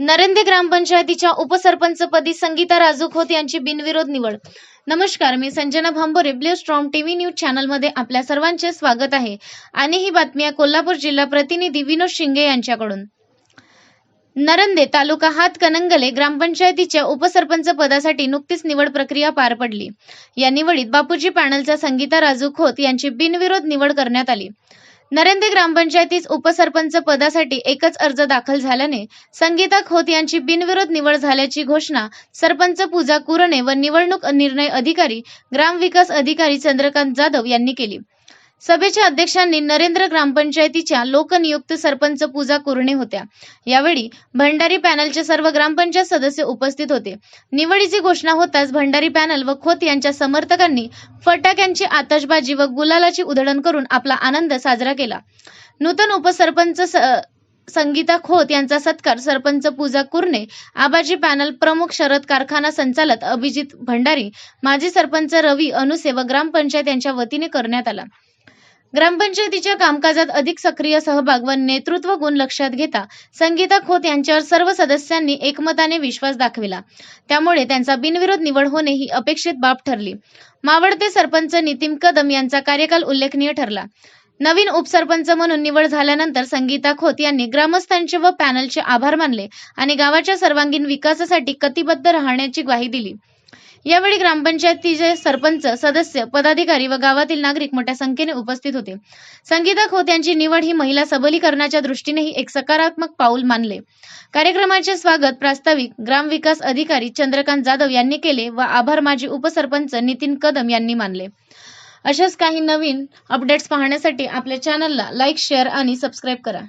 नरंदे ग्रामपंचायतीच्या उपसरपंचपदी संगीता राजू खोत यांची बिनविरोध निवड. नमस्कार मी Sanjana Bhambore blue storm TV news चॅनलमध्ये आपल्या सर्वांचे स्वागत आहे. आणि ही बातमी कोल्हापूर जिल्हा प्रतिनिधी विनोद शिंगे यांच्याकडून. नरंदे तालुका हातकणंगले ग्रामपंचायतीच्या उपसरपंच पदासाठी नुकतीच निवड प्रक्रिया पार पडली. या निवडीत बापूजी पॅनलच्या संगीता राजू खोत यांची बिनविरोध निवड करण्यात आली. नरेंद्र ग्रामपंचायतीत उपसरपंच पदासाठी एकच अर्ज दाखल झाल्याने संगीता खोत यांची बिनविरोध निवड झाल्याची घोषणा सरपंच पूजा कुरणे व निवडणूक निर्णय अधिकारी ग्रामविकास अधिकारी चंद्रकांत जाधव यांनी केली. सभेच्या अध्यक्षांनी नरेंद्र ग्रामपंचायतीच्या लोकनियुक्त सरपंच पूजा कुरणे होत्या. यावेळी भंडारी पॅनलचे सर्व ग्रामपंचायत सदस्य उपस्थित होते. निवडीची घोषणा होताच भंडारी पॅनल व खोत यांच्या समर्थकांनी फटाक्यांची आतषबाजी व गुलालाची उधळण करून आपला आनंद साजरा केला. नूतन उपसरपंच स- संगीता खोत यांचा सत्कार सरपंच पूजा कुरणे आबाजी पॅनल प्रमुख शरद कारखाना संचालक अभिजित भंडारी माजी सरपंच रवी अनुसे व ग्रामपंचायत यांच्या वतीने करण्यात आला. ग्रामपंचायतीच्या कामकाजात अधिक सक्रिय सहभाग व नेतृत्व गुण लक्षात घेता संगीता खोत यांच्यावर सर्व सदस्यांनी एकमताने विश्वास दाखविला. त्यामुळे त्यांचा बिनविरोध निवड होणे ही अपेक्षित बाब ठरली. मावळते सरपंच नितीन कदम यांचा कार्यकाल उल्लेखनीय ठरला. नवीन उपसरपंच म्हणून निवड झाल्यानंतर संगीता खोत यांनी ग्रामस्थांचे व पॅनलचे आभार मानले आणि गावाच्या सर्वांगीण विकासासाठी कटिबद्ध राहण्याची ग्वाही दिली. यावेळी ग्रामपंचायतीचे सरपंच सदस्य पदाधिकारी व गावातील नागरिक मोठ्या संख्येने उपस्थित होते. संगीता खोत यांची निवड ही महिला सबलीकरणाच्या दृष्टीनेही एक सकारात्मक पाऊल मानले. कार्यक्रमाचे स्वागत प्रास्ताविक ग्रामविकास अधिकारी चंद्रकांत जाधव यांनी केले व आभार माजी उपसरपंच नितीन कदम यांनी मानले. अशाच काही नवीन अपडेट्स पाहण्यासाठी आपल्या चॅनलला लाईक शेअर आणि सबस्क्राईब करा.